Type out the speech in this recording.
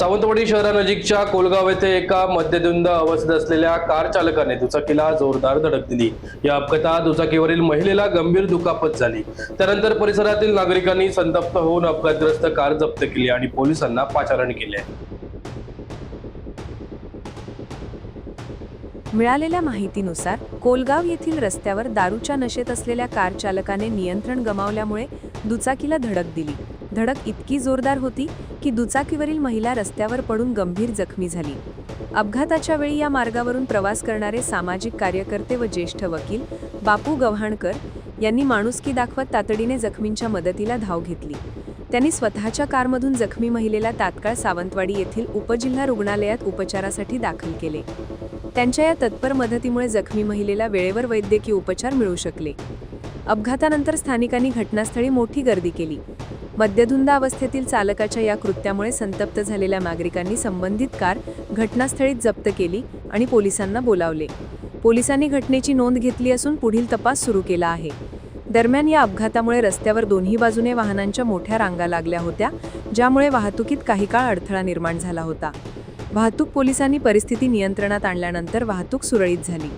सावंतवाडी शहरानजीकच्या कोलगाव येथे एका मद्यधुंद अवस्थेत असलेल्या कार चालकाने दुचाकीला जोरदार धडक दिली. या अपघातात दुचाकीवरील महिलेला गंभीर दुखापत झाली. त्यानंतर परिसरातील नागरिकांनी संतप्त होऊन अपघातग्रस्त कार जप्त केली आणि पोलिसांना पाचारण केले. मिळालेल्या माहितीनुसार कोलगाव येथील रस्त्यावर दारूच्या नशेत असलेल्या कार चालकाने नियंत्रण गमावल्यामुळे दुचाकीला धडक दिली. धडक इतकी जोरदार होती की दुचाकीवरील महिला रस्त्यावर पडून गंभीर जखमी झाली. अपघाताच्या वेळी या मार्गावरून प्रवास करणारे सामाजिक कार्यकर्ते व ज्येष्ठ वकील बापू गव्हाणकर यांनी माणुसकी दाखवत तातडीने जखमींच्या मदतीला धाव घेतली. त्यांनी स्वतःच्या कारमधून जखमी महिलेला तात्काळ सावंतवाडी येथील उपजिल्हा रुग्णालयात उपचारासाठी दाखल केले. त्यांच्या या तत्पर मदतीमुळे जखमी महिलेला वेळेवर वैद्यकीय उपचार मिळू शकले. अपघातानंतर स्थानिकांनी घटनास्थळी मोठी गर्दी केली. मद्यधुंद अवस्थेतील चालकाच्या या कृत्यामुळे संतप्त झालेल्या नागरिकांनी संबंधित कार घटनास्थळीच जप्त केली आणि पोलिसांना बोलावले. पोलिसांनी घटनेची नोंद घेतली असून पुढील तपास सुरू केला आहे. दरम्यान या अपघातामुळे रस्त्यावर दोन्ही बाजूने वाहनांच्या मोठ्या रांगा लागल्या होत्या ज्यामुळे वाहतुकीत काही काळ अडथळा निर्माण झाला होता. वाहतूक पोलिसांनी परिस्थिती नियंत्रणात आणल्यानंतर वाहतूक सुरळीत झाली.